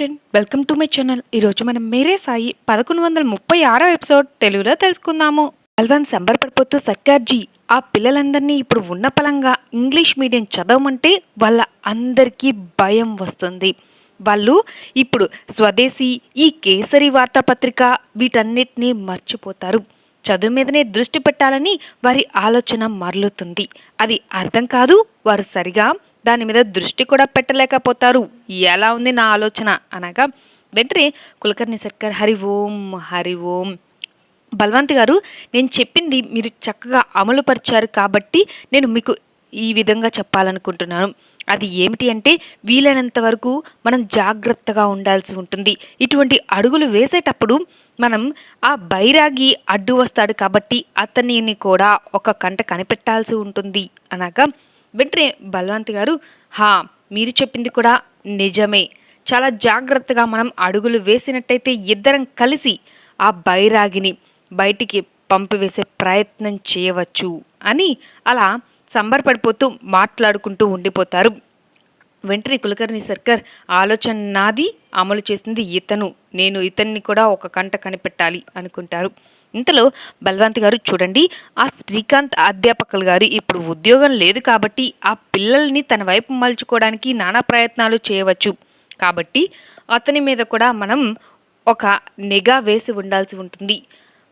Friend welcome to my channel ఈరోజు మనం మేరే సాయి పదకొండు వందల ముప్పై ఆరో ఎపిసోడ్ తెలుగులో తెలుసుకుందాము. బల్వన్ సంబరపడిపోతూ సర్కార్జీ ఆ పిల్లలందరినీ ఇప్పుడు ఉన్న పలంగా ఇంగ్లీష్ మీడియం చదవమంటే వాళ్ళ అందరికీ భయం వస్తుంది. వాళ్ళు ఇప్పుడు స్వదేశీ ఈ కేసరి వార్తాపత్రిక వీటన్నిటినీ మర్చిపోతారు. చదువు మీదనే దృష్టి పెట్టాలని వారి ఆలోచన మరలుతుంది. అది అర్థం కాదు వారు సరిగా దాని మీద దృష్టి కూడా పెట్టలేకపోతారు. ఎలా ఉంది నా ఆలోచన? అనగా వెంటనే కులకర్ణి సర్కార్ హరి ఓం హరి ఓం. బల్వంత్ గారు నేను చెప్పింది మీరు చక్కగా అమలుపరిచారు కాబట్టి నేను మీకు ఈ విధంగా చెప్పాలనుకుంటున్నాను. అది ఏమిటి అంటే వీలైనంత వరకు మనం జాగ్రత్తగా ఉండాల్సి ఉంటుంది. ఇటువంటి అడుగులు వేసేటప్పుడు మనం ఆ బైరాగి అడ్డు వస్తాడు కాబట్టి అతనిని కూడా ఒక కంట కనిపెట్టాల్సి ఉంటుంది. అనగా వెంటనే బల్వంత్ గారు హా మీరు చెప్పింది కూడా నిజమే. చాలా జాగ్రత్తగా మనం అడుగులు వేసినట్టయితే ఇద్దరం కలిసి ఆ బైరాగిని బయటికి పంపివేసే ప్రయత్నం చేయవచ్చు అని అలా సంబరపడిపోతూ మాట్లాడుకుంటూ ఉండిపోతారు. వెంటనే కులకర్ణి సర్కార్ ఆలోచన నాది అమలు చేసింది ఇతను. నేను ఇతన్ని కూడా ఒక కంట కనిపెట్టాలి అనుకుంటారు. ఇంతలో బల్వంత్ గారు చూడండి ఆ శ్రీకాంత్ అధ్యాపకులు గారు ఇప్పుడు ఉద్యోగం లేదు కాబట్టి ఆ పిల్లల్ని తన వైపు మలుచుకోవడానికి నానా ప్రయత్నాలు చేయవచ్చు. కాబట్టి అతని మీద కూడా మనం ఒక నిఘా వేసి ఉండాల్సి ఉంటుంది.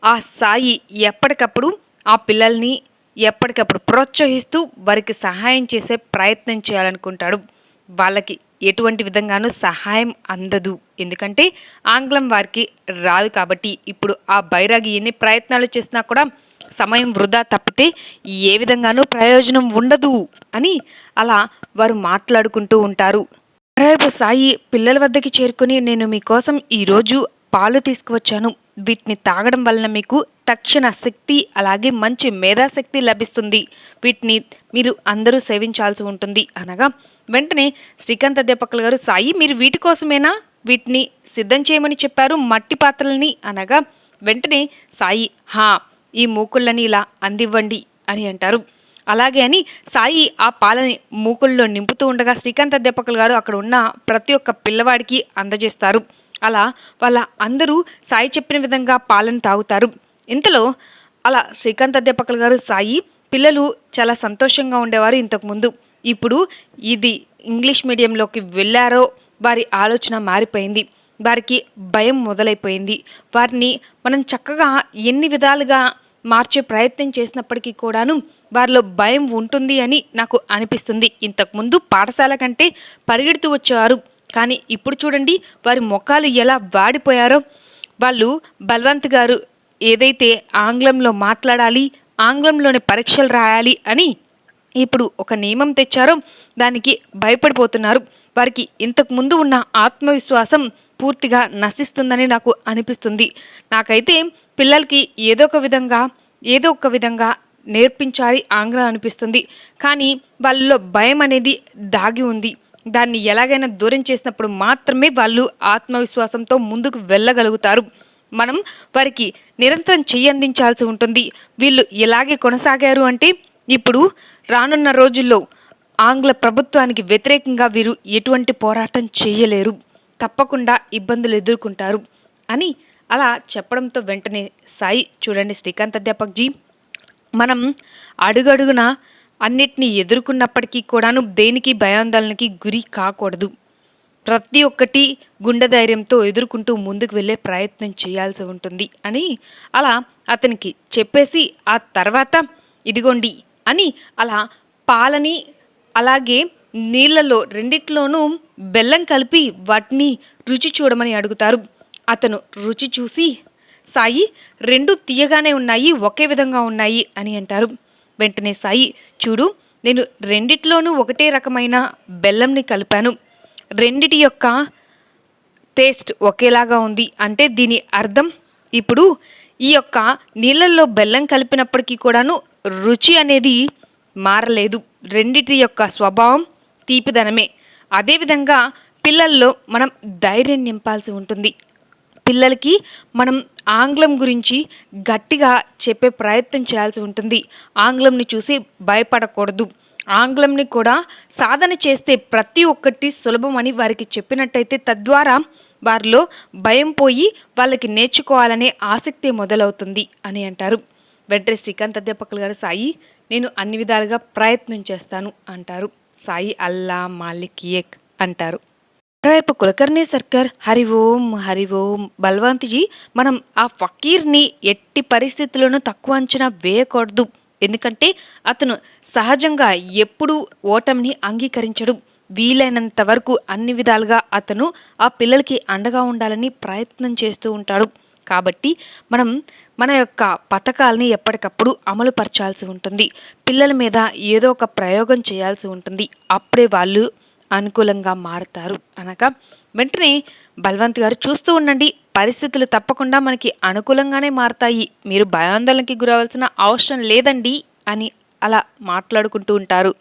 ఆ సాయి ఎప్పటికప్పుడు ఆ పిల్లల్ని ఎప్పటికప్పుడు ప్రోత్సహిస్తూ వారికి సహాయం చేసే ప్రయత్నం చేయాలనుకుంటాడు. వాళ్ళకి ఎటువంటి విధంగానూ సహాయం అందదు. ఎందుకంటే ఆంగ్లం వారికి రాదు కాబట్టి ఇప్పుడు ఆ బైరాగి ఎన్ని ప్రయత్నాలు చేసినా కూడా సమయం వృధా తప్పితే ఏ విధంగానూ ప్రయోజనం ఉండదు అని అలా వారు మాట్లాడుకుంటూ ఉంటారు. మరోవైపు సాయి పిల్లల వద్దకి చేరుకుని నేను మీకోసం ఈరోజు పాలు తీసుకువచ్చాను. వీటిని తాగడం వలన మీకు తక్షణ శక్తి అలాగే మంచి మేధాశక్తి లభిస్తుంది. వీటిని మీరు అందరూ సేవించాల్సి ఉంటుంది. అనగా వెంటనే శ్రీకాంత్ అధ్యాపకులు గారు సాయి మీరు వీటి కోసమేనా? వీటిని సిద్ధం చేయమని చెప్పారు మట్టి పాత్రలని అనగా వెంటనే సాయి హా ఈ మూకుళ్ళని ఇలా అందివ్వండి అని అంటారు. అలాగే అని సాయి ఆ పాలని మూకుల్లో నింపుతూ ఉండగా శ్రీకాంత్ అధ్యాపకులు గారు అక్కడ ఉన్న ప్రతి ఒక్క పిల్లవాడికి అందజేస్తారు. అలా వాళ్ళ అందరూ సాయి చెప్పిన విధంగా పాలను తాగుతారు. ఇంతలో అలా శ్రీకాంత్ అధ్యాపకులు గారు సాయి పిల్లలు చాలా సంతోషంగా ఉండేవారు ఇంతకుముందు ఇప్పుడు ఇది ఇంగ్లీష్ మీడియంలోకి వెళ్ళారో వారి ఆలోచన మారిపోయింది. వారికి భయం మొదలైపోయింది. వారిని మనం చక్కగా ఎన్ని విధాలుగా మార్చే ప్రయత్నం చేసినప్పటికీ కూడాను వారిలో భయం ఉంటుంది అని నాకు అనిపిస్తుంది. ఇంతకుముందు పాఠశాల కంటే పరిగెడుతూ వచ్చేవారు. కానీ ఇప్పుడు చూడండి వారి ముఖాలు ఎలా వాడిపోయారో. వాళ్ళు బల్వంత్ గారు ఏదైతే ఆంగ్లంలో మాట్లాడాలి ఆంగ్లంలోని పరీక్షలు రాయాలి అని ఇప్పుడు ఒక నియమం తెచ్చారో దానికి భయపడిపోతున్నారు. వారికి ఇంతకు ముందు ఉన్న ఆత్మవిశ్వాసం పూర్తిగా నశిస్తుందని నాకు అనిపిస్తుంది. నాకైతే పిల్లలకి ఏదో ఒక విధంగా ఏదో ఒక విధంగా నేర్పించాలి ఆంగ్లం అనిపిస్తుంది. కానీ వాళ్ళలో భయం అనేది దాగి ఉంది. దాన్ని ఎలాగైనా దూరం చేసినప్పుడు మాత్రమే వాళ్ళు ఆత్మవిశ్వాసంతో ముందుకు వెళ్ళగలుగుతారు. మనం వారికి నిరంతరం చెయ్యి అందించాల్సి ఉంటుంది. వీళ్ళు ఇలాగే కొనసాగారు అంటే ఇప్పుడు రానున్న రోజుల్లో ఆంగ్ల ప్రభుత్వానికి వ్యతిరేకంగా వీరు ఎటువంటి పోరాటం చేయలేరు. తప్పకుండా ఇబ్బందులు ఎదుర్కొంటారు అని అలా చెప్పడంతో వెంటనే సాయి చూడండి శ్రీకాంత్ అధ్యాపక్జీ మనం అడుగడుగున అన్నిటినీ ఎదుర్కొన్నప్పటికీ కూడాను దేనికి భయాందోళనకి గురి కాకూడదు. ప్రతి ఒక్కటి గుండె ధైర్యంతో ఎదుర్కొంటూ ముందుకు వెళ్ళే ప్రయత్నం చేయాల్సి ఉంటుంది అని అలా అతనికి చెప్పేసి ఆ తర్వాత ఇదిగోండి అని అలా పాలని అలాగే నీళ్ళలో రెండిట్లోనూ బెల్లం కలిపి వాటిని రుచి చూడమని అడుగుతారు. అతను రుచి చూసి సాయి రెండు తీయగానే ఉన్నాయి ఒకే విధంగా ఉన్నాయి అని అంటారు. వెంటనే సాయి చూడు నేను రెండిట్లోనూ ఒకటే రకమైన బెల్లంని కలిపాను. రెండిటి యొక్క టేస్ట్ ఒకేలాగా ఉంది. అంటే దీని అర్థం ఇప్పుడు ఈ యొక్క నీళ్ళల్లో బెల్లం కలిపినప్పటికీ కూడాను రుచి అనేది మారలేదు. రెండిటి యొక్క స్వభావం తీపిదనమే. అదేవిధంగా పిల్లల్లో మనం ధైర్యం నింపాల్సి ఉంటుంది. పిల్లలకి మనం ఆంగ్లం గురించి గట్టిగా చెప్పే ప్రయత్నం చేయాల్సి ఉంటుంది. ఆంగ్లంని చూసి భయపడకూడదు. ఆంగ్లంని కూడా సాధన చేస్తే ప్రతి ఒక్కటి సులభమని వారికి చెప్పినట్టయితే తద్వారా వారిలో భయం పోయి వాళ్ళకి నేర్చుకోవాలనే ఆసక్తి మొదలవుతుంది అని అంటారు. వెంటనే శ్రీకాంత్ అధ్యాపకులు గారు సాయి నేను అన్ని విధాలుగా ప్రయత్నం చేస్తాను అంటారు. సాయి అల్లా మాలిక్ ఏక్ అంటారు. మరోవైపు కులకర్ణి సర్కార్ హరి ఓం హరి ఓం బల్వంత్జీ మనం ఆ ఫకీర్ని ఎట్టి పరిస్థితుల్లోనూ తక్కువ అంచనా వేయకూడదు. ఎందుకంటే అతను సహజంగా ఎప్పుడూ ఓటమిని అంగీకరించడు. వీలైనంత వరకు అన్ని విధాలుగా అతను ఆ పిల్లలకి అండగా ఉండాలని ప్రయత్నం చేస్తూ ఉంటాడు. కాబట్టి మనం మన యొక్క పథకాలని ఎప్పటికప్పుడు అమలు పరచాల్సి ఉంటుంది. పిల్లల మీద ఏదో ఒక ప్రయోగం చేయాల్సి ఉంటుంది. అప్పుడే వాళ్ళు అనుకూలంగా మారుతారు. అనగా వెంటనే బల్వంత్ గారు చూస్తూ ఉండండి. పరిస్థితులు తప్పకుండా మనకి అనుకూలంగానే మారతాయి. మీరు భయాందోళనకి గురవలసిన అవసరం లేదండి అని అలా మాట్లాడుకుంటూ ఉంటారు.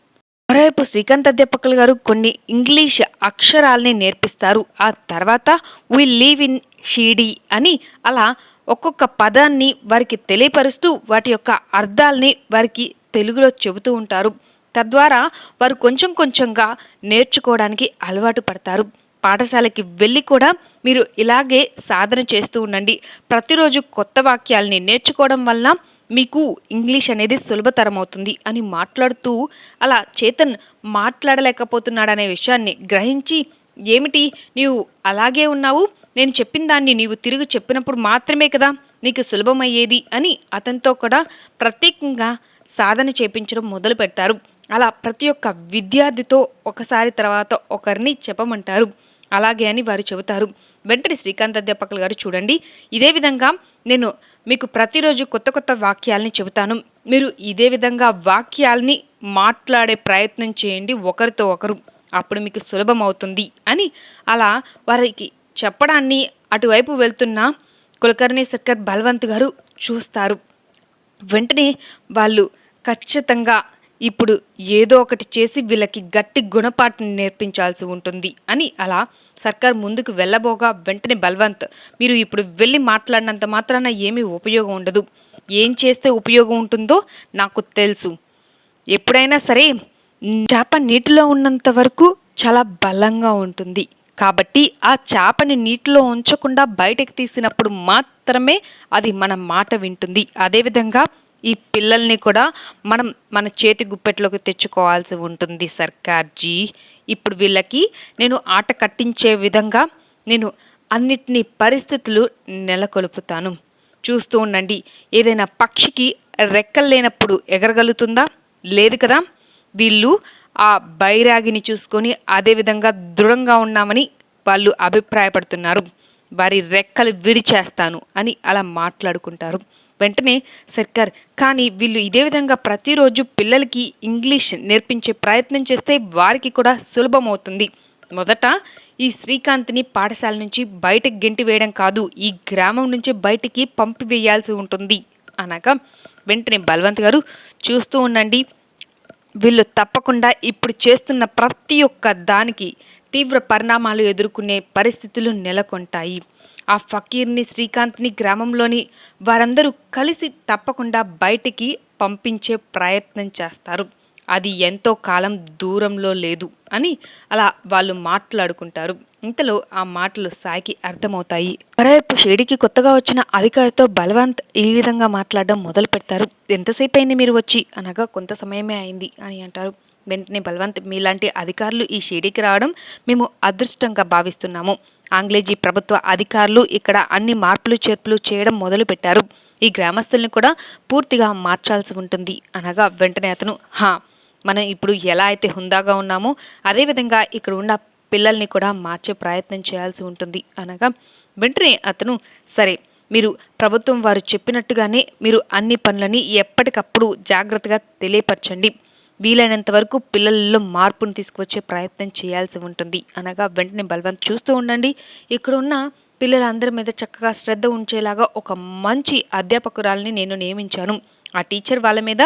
మరోవైపు శ్రీకాంత్ అధ్యాపకులు గారు కొన్ని ఇంగ్లీష్ అక్షరాల్ని నేర్పిస్తారు. ఆ తర్వాత వి లీవ్ ఇన్ షీడీ అని అలా ఒక్కొక్క పదాన్ని వారికి తెలియపరుస్తూ వాటి యొక్క అర్థాల్ని వారికి తెలుగులో చెబుతూ ఉంటారు. తద్వారా వారు కొంచెం కొంచెంగా నేర్చుకోవడానికి అలవాటు పడతారు. పాఠశాలకి వెళ్ళి కూడా మీరు ఇలాగే సాధన చేస్తూ ఉండండి. ప్రతిరోజు కొత్త వాక్యాల్ని నేర్చుకోవడం వల్ల మీకు ఇంగ్లీష్ అనేది సులభతరం అవుతుంది అని మాట్లాడుతూ అలా చేతన్ మాట్లాడలేకపోతున్నాడనే విషయాన్ని గ్రహించి ఏమిటి? నీవు అలాగే ఉన్నావు? నేను చెప్పిన దాన్ని నీవు తిరిగి చెప్పినప్పుడు మాత్రమే కదా నీకు సులభమయ్యేది అని అతనితో కూడా ప్రత్యేకంగా సాధన చేపించడం మొదలు పెడతారు. అలా ప్రతి ఒక్క విద్యార్థితో ఒకసారి తర్వాత ఒకరిని చెప్పమంటారు. అలాగే అని వారు చెబుతారు. వెంటనే శ్రీకాంత్ అధ్యాపకులు గారు చూడండి. ఇదే విధంగా నేను మీకు ప్రతిరోజు కొత్త కొత్త వాక్యాలని చెబుతాను. మీరు ఇదే విధంగా వాక్యాల్ని మాట్లాడే ప్రయత్నం చేయండి ఒకరితో ఒకరు. అప్పుడు మీకు సులభం అవుతుంది అని అలా వారికి చెప్పడాన్ని అటువైపు వెళ్తున్న కులకర్ణి సర్కర్ బల్వంత్ గారు చూస్తారు. వెంటనే వాళ్ళు ఖచ్చితంగా ఇప్పుడు ఏదో ఒకటి చేసి వీళ్ళకి గట్టి గుణపాఠం నేర్పించాల్సి ఉంటుంది అని అలా సర్కార్ ముందుకు వెళ్ళబోగా వెంటనే బల్వంత్ మీరు ఇప్పుడు వెళ్ళి మాట్లాడినంత మాత్రాన ఏమీ ఉపయోగం ఉండదు. ఏం చేస్తే ఉపయోగం ఉంటుందో నాకు తెలుసు. ఎప్పుడైనా సరే చేప నీటిలో ఉన్నంత వరకు చాలా బలంగా ఉంటుంది. కాబట్టి ఆ చేపని నీటిలో ఉంచకుండా బయటకు తీసినప్పుడు మాత్రమే అది మన మాట వింటుంది. అదేవిధంగా ఈ పిల్లల్ని కూడా మనం మన చేతి గుప్పెట్లోకి తెచ్చుకోవాల్సి ఉంటుంది సర్కార్జీ. ఇప్పుడు వీళ్ళకి నేను ఆట కట్టించే విధంగా నేను అన్నిటినీ పరిస్థితులు నెలకొల్పుతాను. చూస్తూ ఉండండి. ఏదైనా పక్షికి రెక్కలు లేనప్పుడు ఎగరగలుగుతుందా? లేదు కదా? వీళ్ళు ఆ బైరాగిని చూసుకొని అదేవిధంగా దృఢంగా ఉన్నామని వాళ్ళు అభిప్రాయపడుతున్నారు. వారి రెక్కలు విరిచేస్తాను అని అలా మాట్లాడుకుంటారు. వెంటనే సర్కార్ కానీ వీళ్ళు ఇదే విధంగా ప్రతిరోజు పిల్లలకి ఇంగ్లీష్ నేర్పించే ప్రయత్నం చేస్తే వారికి కూడా సులభమవుతుంది. మొదట ఈ శ్రీకాంత్ని పాఠశాల నుంచి బయటకు గెంటి వేయడం కాదు ఈ గ్రామం నుంచి బయటికి పంపివేయాల్సి ఉంటుంది అనగా వెంటనే బల్వంత్ గారు చూస్తూ ఉండండి వీళ్ళు తప్పకుండా ఇప్పుడు చేస్తున్న ప్రతి ఒక్క దానికి తీవ్ర పరిణామాలు ఎదుర్కొనే పరిస్థితులు నెలకొంటాయి. ఆ ఫకీర్ని శ్రీకాంత్ని గ్రామంలోని వారందరూ కలిసి తప్పకుండా బయటికి పంపించే ప్రయత్నం చేస్తారు. అది ఎంతో కాలం దూరంలో లేదు అని అలా వాళ్ళు మాట్లాడుకుంటారు. ఇంతలో ఆ మాటలు సాయికి అర్థమవుతాయి. మరోవైపు షేడికి కొత్తగా వచ్చిన అధికారితో బలవంత్ ఈ విధంగా మాట్లాడడం మొదలు పెడతారు. ఎంతసేపు అయింది మీరు వచ్చి? అనగా కొంత సమయమే అయింది అని అంటారు. వెంటనే బలవంత్ మీలాంటి అధికారులు ఈ షేడికి రావడం మేము అదృష్టంగా భావిస్తున్నాము. ఆంగ్లేజీ ప్రభుత్వ అధికారులు ఇక్కడ అన్ని మార్పులు చేర్పులు చేయడం మొదలుపెట్టారు ఈ గ్రామస్తుల్ని కూడా పూర్తిగా మార్చాల్సి ఉంటుంది అనగా వెంటనే అతను హా మనం ఇప్పుడు ఎలా అయితే హుందాగా ఉన్నామో అదేవిధంగా ఇక్కడ ఉన్న పిల్లల్ని కూడా మార్చే ప్రయత్నం చేయాల్సి ఉంటుంది. అనగా వెంటనే అతను సరే మీరు ప్రభుత్వం వారు చెప్పినట్టుగానే మీరు అన్ని పనులని ఎప్పటికప్పుడు జాగ్రత్తగా తెలియపరచండి. వీలైనంత వరకు పిల్లల్లో మార్పును తీసుకువచ్చే ప్రయత్నం చేయాల్సి ఉంటుంది. అనగా వెంటనే బలవంత్ చూస్తూ ఉండండి. ఇక్కడ ఉన్న పిల్లలందరి మీద చక్కగా శ్రద్ధ ఉంచేలాగా ఒక మంచి అధ్యాపకురాలని నేను నియమించాను. ఆ టీచర్ వాళ్ళ మీద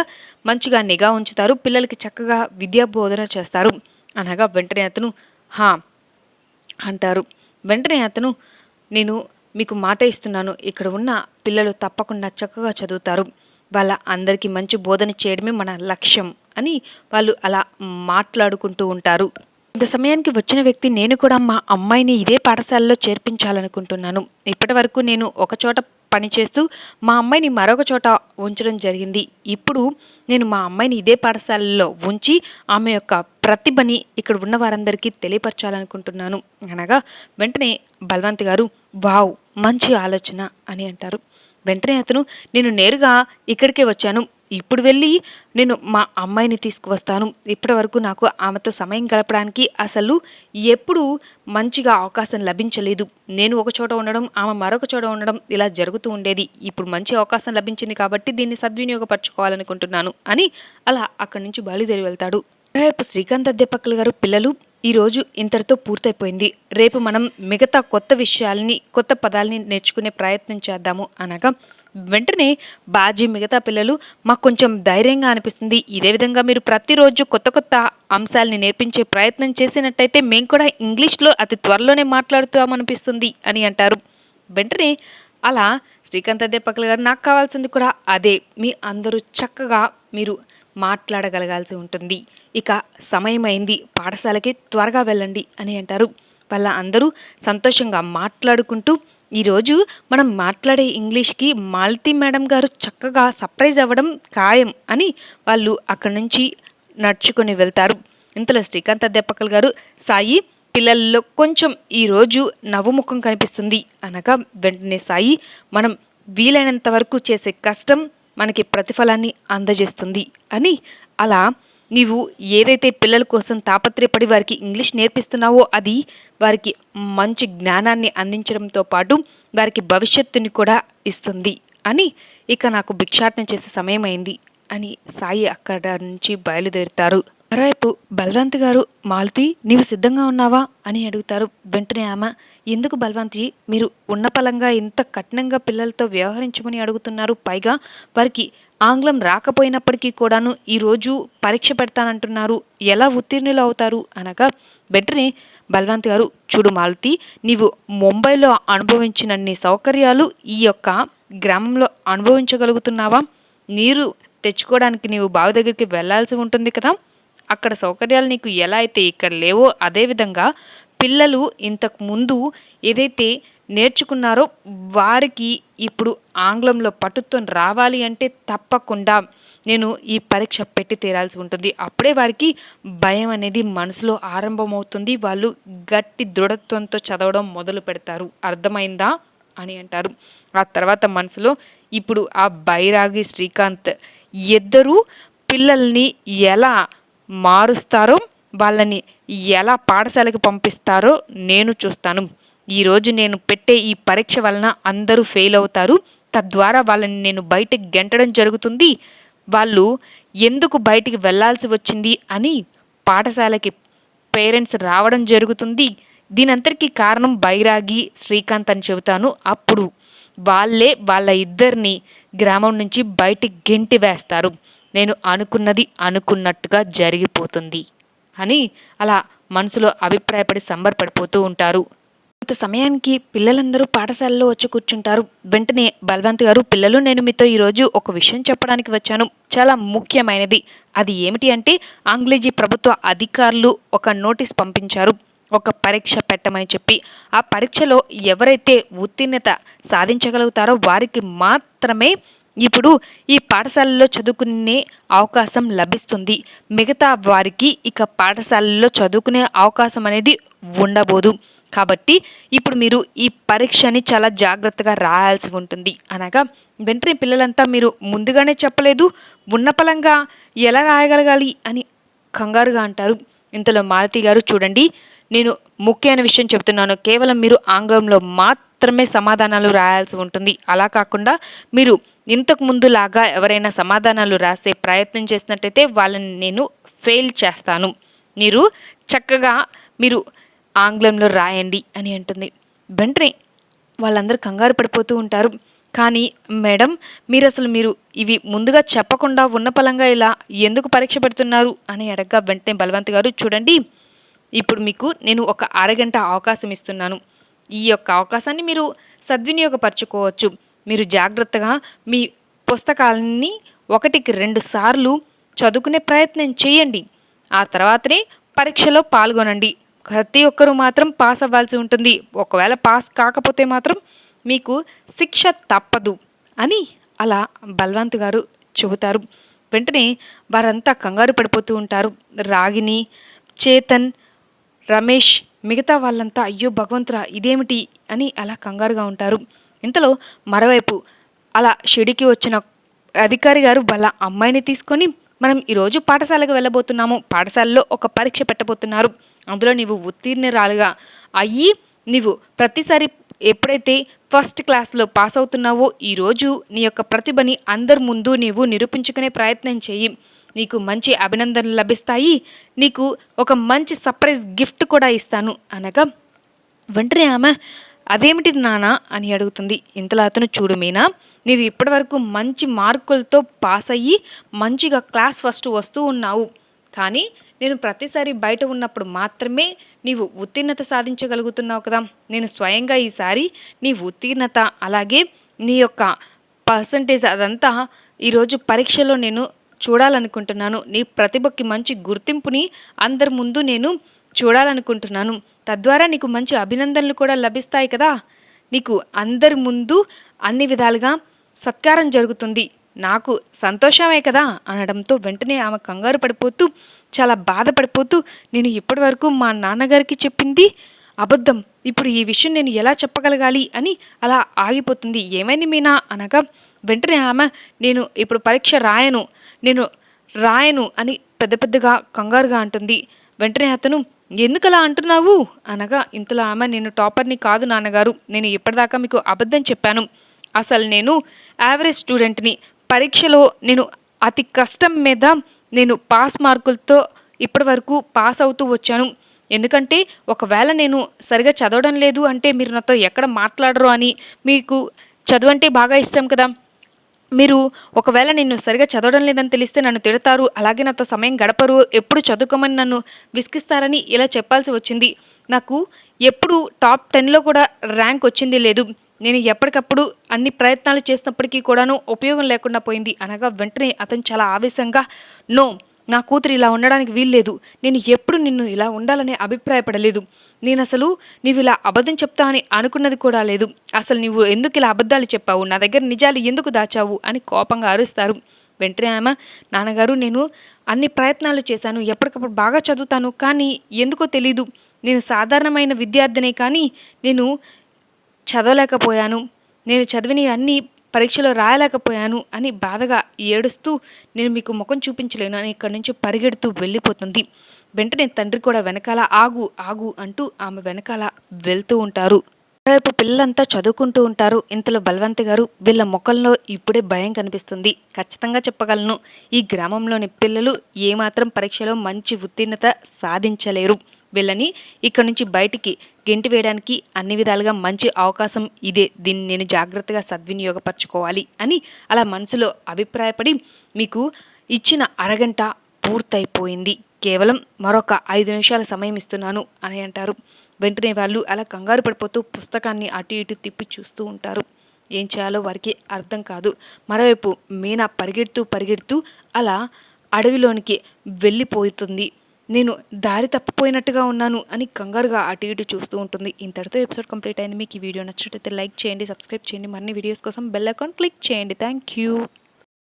మంచిగా నిఘా ఉంచుతారు. పిల్లలకి చక్కగా విద్యా బోధన చేస్తారు. అనగా వెంటనే అతను హా అంటారు. వెంటనే అతను నేను మీకు మాట ఇస్తున్నాను. ఇక్కడ ఉన్న పిల్లలు తప్పకుండా చక్కగా చదువుతారు. వాళ్ళ అందరికీ మంచి బోధన చేయడమే మన లక్ష్యం అని వాళ్ళు అలా మాట్లాడుకుంటూ ఉంటారు. ఇంత సమయానికి వచ్చిన వ్యక్తి నేను కూడా మా అమ్మాయిని ఇదే పాఠశాలలో చేర్పించాలనుకుంటున్నాను. ఇప్పటి వరకు నేను ఒకచోట పనిచేస్తూ మా అమ్మాయిని మరొక చోట ఉంచడం జరిగింది. ఇప్పుడు నేను మా అమ్మాయిని ఇదే పాఠశాలలో ఉంచి ఆమె యొక్క ప్రతిభని ఇక్కడ ఉన్న వారందరికీ తెలియపరచాలనుకుంటున్నాను. అనగా వెంటనే బలవంత్ గారు వావ్ మంచి ఆలోచన అని అంటారు. వెంటనే అతను నేను నేరుగా ఇక్కడికే వచ్చాను. ఇప్పుడు వెళ్ళి నేను మా అమ్మాయిని తీసుకువస్తాను. ఇప్పటి వరకు నాకు ఆమెతో సమయం గడపడానికి అసలు ఎప్పుడు మంచిగా అవకాశం లభించలేదు. నేను ఒక చోట ఉండడం ఆమె మరొక చోట ఉండడం ఇలా జరుగుతూ ఉండేది. ఇప్పుడు మంచి అవకాశం లభించింది కాబట్టి దీన్ని సద్వినియోగపరచుకోవాలనుకుంటున్నాను అని అలా అక్కడి నుంచి బయలుదేరి వెళ్తాడు. రేపు శ్రీకాంత్ అధ్యాపకులు గారు పిల్లలు ఈరోజు ఇంతటితో పూర్తయిపోయింది. రేపు మనం మిగతా కొత్త విషయాల్ని కొత్త పదాలని నేర్చుకునే ప్రయత్నం చేద్దాము అనగా వెంటనే బాజీ మిగతా పిల్లలు మాకు కొంచెం ధైర్యంగా అనిపిస్తుంది. ఇదే విధంగా మీరు ప్రతిరోజు కొత్త కొత్త అంశాలని నేర్పించే ప్రయత్నం చేసినట్టయితే మేము కూడా ఇంగ్లీష్లో అతి త్వరలోనే మాట్లాడుతామనిపిస్తుంది అని అంటారు. వెంటనే అలా శ్రీకాంత్ అధ్యాపకులు గారు నాకు కావాల్సింది కూడా అదే. మీ అందరూ చక్కగా మీరు మాట్లాడగలగాల్సి ఉంటుంది. ఇక సమయం అయింది పాఠశాలకి త్వరగా వెళ్ళండి అని అంటారు. వాళ్ళ అందరూ సంతోషంగా మాట్లాడుకుంటూ ఈరోజు మనం మాట్లాడే ఇంగ్లీష్కి మాలతి మేడం గారు చక్కగా సర్ప్రైజ్ అవ్వడం ఖాయం అని వాళ్ళు అక్కడి నుంచి నడుచుకొని వెళ్తారు. ఇంతలో శ్రీకాంత్ అధ్యాపకులు గారు సాయి పిల్లల్లో కొంచెం ఈరోజు నవ్వుముఖం కనిపిస్తుంది అనగా వెంటనే సాయి మనం వీలైనంత వరకు చేసే కష్టం మనకి ప్రతిఫలాన్ని అందజేస్తుంది అని అలా నీవు ఏదైతే పిల్లల కోసం తాపత్రయపడి వారికి ఇంగ్లీష్ నేర్పిస్తున్నావో అది వారికి మంచి జ్ఞానాన్ని అందించడంతో పాటు వారికి భవిష్యత్తుని కూడా ఇస్తుంది అని ఇక నాకు భిక్షాటన చేసే సమయం అయింది అని సాయి అక్కడ నుంచి బయలుదేరుతారు. మరోవైపు బల్వంత్ గారు మాలతి నీవు సిద్ధంగా ఉన్నావా అని అడుగుతారు. వెంటనే ఆమె ఎందుకు బల్వంత్జీ మీరు ఉన్నపలంగా ఇంత కఠినంగా పిల్లలతో వ్యవహరించమని అడుగుతున్నారు. పైగా వారికి ఆంగ్లం రాకపోయినప్పటికీ కూడాను ఈరోజు పరీక్ష పెడతానంటున్నారు. ఎలా ఉత్తీర్ణులు అవుతారు? అనగా వెంటనే బల్వంత్ గారు చూడు మాలతి నీవు ముంబైలో అనుభవించినన్ని సౌకర్యాలు ఈ యొక్క గ్రామంలో అనుభవించగలుగుతున్నావా? నీరు తెచ్చుకోవడానికి నీవు బావి దగ్గరికి వెళ్ళాల్సి ఉంటుంది కదా? అక్కడ సౌకర్యాలు నీకు ఎలా అయితే ఇక్కడ లేవో అదేవిధంగా పిల్లలు ఇంతకు ముందు ఏదైతే నేర్చుకున్నారో వారికి ఇప్పుడు ఆంగ్లంలో పటుత్వం రావాలి అంటే తప్పకుండా నేను ఈ పరీక్ష పెట్టి తీరాల్సి ఉంటుంది. అప్పుడే వారికి భయం అనేది మనసులో ఆరంభమవుతుంది. వాళ్ళు గట్టి దృఢత్వంతో చదవడం మొదలు పెడతారు. అర్థమైందా అని అంటారు. ఆ తర్వాత మనసులో ఇప్పుడు ఆ బైరాగి శ్రీకాంత్ ఇద్దరు పిల్లల్ని ఎలా మారుస్తారో వాళ్ళని ఎలా పాఠశాలకు పంపిస్తారో నేను చూస్తాను. ఈరోజు నేను పెట్టే ఈ పరీక్ష వలన అందరూ ఫెయిల్ అవుతారు. తద్వారా వాళ్ళని నేను బయటకు గెంటడం జరుగుతుంది. వాళ్ళు ఎందుకు బయటికి వెళ్ళాల్సి వచ్చింది అని పాఠశాలకి పేరెంట్స్ రావడం జరుగుతుంది. దీనంతటికీ కారణం బైరాగి శ్రీకాంత్ అని చెబుతాను. అప్పుడు వాళ్ళే వాళ్ళ ఇద్దరిని గ్రామం నుంచి బయటికి గెంటి వేస్తారు. నేను అనుకున్నది అనుకున్నట్టుగా జరిగిపోతుంది అని అలా మనసులో అభిప్రాయపడి సంబరపడిపోతూ ఉంటారు. కొంత సమయానికి పిల్లలందరూ పాఠశాలలో వచ్చి కూర్చుంటారు. వెంటనే బలవంత్ గారు పిల్లలు నేను మీతో ఈరోజు ఒక విషయం చెప్పడానికి వచ్చాను. చాలా ముఖ్యమైనది. అది ఏమిటి అంటే ఆంగ్లేజీ ప్రభుత్వ అధికారులు ఒక నోటీస్ పంపించారు. ఒక పరీక్ష పెట్టమని చెప్పి. ఆ పరీక్షలో ఎవరైతే ఉత్తీర్ణత సాధించగలుగుతారో వారికి మాత్రమే ఇప్పుడు ఈ పాఠశాలలో చదువుకునే అవకాశం లభిస్తుంది. మిగతా వారికి ఇక పాఠశాలలో చదువుకునే అవకాశం అనేది ఉండబోదు. కాబట్టి ఇప్పుడు మీరు ఈ పరీక్షని చాలా జాగ్రత్తగా రాయాల్సి ఉంటుంది. అనగా వెంటనే పిల్లలంతా మీరు ముందుగానే చెప్పలేదు ఉన్నపలంగా ఎలా రాయగలగాలి అని కంగారుగా అంటారు. ఇంతలో మాలతి గారు చూడండి నేను ముఖ్యమైన విషయం చెప్తున్నాను. కేవలం మీరు ఆంగ్లంలో మాత్రమే సమాధానాలు రాయాల్సి ఉంటుంది. అలా కాకుండా మీరు ఇంతకు ముందులాగా ఎవరైనా సమాధానాలు రాసే ప్రయత్నం చేసినట్టయితే వాళ్ళని నేను ఫెయిల్ చేస్తాను. మీరు చక్కగా మీరు ఆంగ్లంలో రాయండి అని అంటుంది. వెంటనే వాళ్ళందరూ కంగారు పడిపోతూ ఉంటారు. కానీ మేడం మీరు అసలు మీరు ఇవి ముందుగా చెప్పకుండా ఉన్న పలంగా ఇలా ఎందుకు పరీక్ష పెడుతున్నారు? అని అడగ్గా వెంటనే బలవంత్ గారు చూడండి ఇప్పుడు మీకు నేను ఒక అరగంట అవకాశం ఇస్తున్నాను. ఈ యొక్క అవకాశాన్ని మీరు సద్వినియోగపరచుకోవచ్చు. మీరు జాగ్రత్తగా మీ పుస్తకాలని ఒకటికి రెండు సార్లు చదువుకునే ప్రయత్నం చేయండి. ఆ తర్వాతనే పరీక్షలో పాల్గొనండి. ప్రతి ఒక్కరూ మాత్రం పాస్ అవ్వాల్సి ఉంటుంది. ఒకవేళ పాస్ కాకపోతే మాత్రం మీకు శిక్ష తప్పదు అని అలా బల్వంత్ గారు చెబుతారు. వెంటనే వారంతా కంగారు పడిపోతూ ఉంటారు. రాగిని చేతన్ రమేష్ మిగతా వాళ్ళంతా అయ్యో భగవంతురా ఇదేమిటి అని అలా కంగారుగా ఉంటారు. ఇంతలో మరోవైపు అలా షిడికి వచ్చిన అధికారి గారు వాళ్ళ అమ్మాయిని తీసుకొని మనం ఈరోజు పాఠశాలకు వెళ్ళబోతున్నాము. పాఠశాలలో ఒక పరీక్ష పెట్టబోతున్నారు. అందులో నీవు ఉత్తీర్ణరాలుగా అయ్యి నీవు ప్రతిసారి ఎప్పుడైతే ఫస్ట్ క్లాస్లో పాస్ అవుతున్నావో ఈరోజు నీ యొక్క ప్రతిభని అందరి ముందు నీవు నిరూపించుకునే ప్రయత్నం చేయి. నీకు మంచి అభినందనలు లభిస్తాయి. నీకు ఒక మంచి సర్ప్రైజ్ గిఫ్ట్ కూడా ఇస్తాను. అనగా వెంటనే ఆమె అదేమిటి నానా? అని అడుగుతుంది. ఇంతలో అతను చూడు మీనా నీవు ఇప్పటివరకు మంచి మార్కులతో పాస్ అయ్యి మంచిగా క్లాస్ ఫస్ట్ వస్తూ ఉన్నావు. కానీ నేను ప్రతిసారి బయట ఉన్నప్పుడు మాత్రమే నీవు ఉత్తీర్ణత సాధించగలుగుతున్నావు కదా. నేను స్వయంగా ఈసారి నీ ఉత్తీర్ణత అలాగే నీ యొక్క పర్సంటేజ్ అదంతా ఈరోజు పరీక్షలో నేను చూడాలనుకుంటున్నాను. నీ ప్రతిభకి మంచి గుర్తింపుని అందరి ముందు నేను చూడాలనుకుంటున్నాను. తద్వారా నీకు మంచి అభినందనలు కూడా లభిస్తాయి కదా. నీకు అందరి ముందు అన్ని విధాలుగా సత్కారం జరుగుతుంది. నాకు సంతోషమే కదా అనడంతో వెంటనే ఆమె కంగారు పడిపోతూ చాలా బాధపడిపోతూ నేను ఇప్పటి వరకు మా నాన్నగారికి చెప్పింది అబద్ధం. ఇప్పుడు ఈ విషయం నేను ఎలా చెప్పగలగాలి అని అలా ఆగిపోతుంది. ఏమైంది మీనా? అనగా వెంటనే ఆమె నేను ఇప్పుడు పరీక్ష రాయను నేను రాయను అని పెద్ద పెద్దగా కంగారుగా అంటుంది. వెంటనే అతను ఎందుకలా అంటున్నావు? అనగా ఇంతలో ఆమె నేను టాపర్ని కాదు నాన్నగారు. నేను ఇప్పటిదాకా మీకు అబద్ధం చెప్పాను. అసలు నేను యావరేజ్ స్టూడెంట్ని. పరీక్షలో నేను అతి కష్టం మీద నేను పాస్ మార్కులతో ఇప్పటి వరకు పాస్ అవుతూ వచ్చాను. ఎందుకంటే ఒకవేళ నేను సరిగా చదవడం లేదు అంటే మీరు నాతో ఎక్కడ మాట్లాడరు అని మీకు చదువు అంటే బాగా ఇష్టం కదా. మీరు ఒకవేళ నేను సరిగా చదవడం లేదని తెలిస్తే నన్ను తిడతారు అలాగే నాతో సమయం గడపరు ఎప్పుడు చదువుకోమని నన్ను విసిగిస్తారని ఇలా చెప్పాల్సి వచ్చింది. నాకు ఎప్పుడు టాప్ టెన్లో కూడా ర్యాంక్ వచ్చింది లేదు. నేను ఎప్పటికప్పుడు అన్ని ప్రయత్నాలు చేసినప్పటికీ కూడాను ఉపయోగం లేకుండా పోయింది. అనగా వెంటనే అతను చాలా ఆవేశంగా నో నా కూతురు ఇలా ఉండడానికి వీల్లేదు. నేను ఎప్పుడు నిన్ను ఇలా ఉండాలనే అభిప్రాయపడలేదు. నేను అసలు నీవు ఇలా అబద్ధం చెప్తా అని అనుకున్నది కూడా లేదు. అసలు నువ్వు ఎందుకు ఇలా అబద్ధాలు చెప్పావు? నా దగ్గర నిజాలు ఎందుకు దాచావు? అని కోపంగా అరుస్తారు. వెంటనే ఆమె నాన్నగారు నేను అన్ని ప్రయత్నాలు చేశాను. ఎప్పటికప్పుడు బాగా చదువుతాను. కానీ ఎందుకో తెలీదు. నేను సాధారణమైన విద్యార్థినే కానీ నేను చదవలేకపోయాను. నేను చదివినవి అన్నీ పరీక్షలో రాయలేకపోయాను అని బాధగా ఏడుస్తూ నేను మీకు ముఖం చూపించలేను అని ఇక్కడి నుంచి పరిగెడుతూ వెళ్ళిపోతుంది. వెంటనే తండ్రి కూడా వెనకాల ఆగు ఆగు అంటూ ఆమె వెనకాల వెళ్తూ ఉంటారు. రేపు పిల్లలంతా చదువుకుంటూ ఉంటారు. ఇంతలో బలవంత్ గారు వీళ్ళ ముఖంలో ఇప్పుడే భయం కనిపిస్తుంది. ఖచ్చితంగా చెప్పగలను ఈ గ్రామంలోని పిల్లలు ఏమాత్రం పరీక్షలో మంచి ఉత్తీర్ణత సాధించలేరు. వీళ్ళని ఇక్కడ నుంచి బయటికి గెంటి వేయడానికి అన్ని విధాలుగా మంచి అవకాశం ఇదే. దీన్ని నేను జాగ్రత్తగా సద్వినియోగపరచుకోవాలి అని అలా మనసులో అభిప్రాయపడి మీకు ఇచ్చిన అరగంట పూర్తయిపోయింది. కేవలం మరొక ఐదు నిమిషాల సమయం ఇస్తున్నాను అని అంటారు. వెంటనే వాళ్ళు అలా కంగారు పడిపోతూ పుస్తకాన్ని అటు ఇటు తిప్పి చూస్తూ ఉంటారు. ఏం చేయాలో వారికి అర్థం కాదు. మరోవైపు మీనా పరిగెడుతూ పరిగెడుతూ అలా అడవిలోనికి వెళ్ళిపోతుంది. నేను దారి తప్పిపోయినట్టుగా ఉన్నాను అని కంగారుగా అటు ఇటు చూస్తూ ఉంటుంది. ఇంతటితో ఎపిసోడ్ కంప్లీట్ అయింది. మీకు ఈ వీడియో నచ్చినట్లయితే లైక్ చేయండి సబ్స్క్రైబ్ చేయండి. మరిన్ని వీడియోస్ కోసం బెల్ అకౌంట్ క్లిక్ చేయండి. Thank you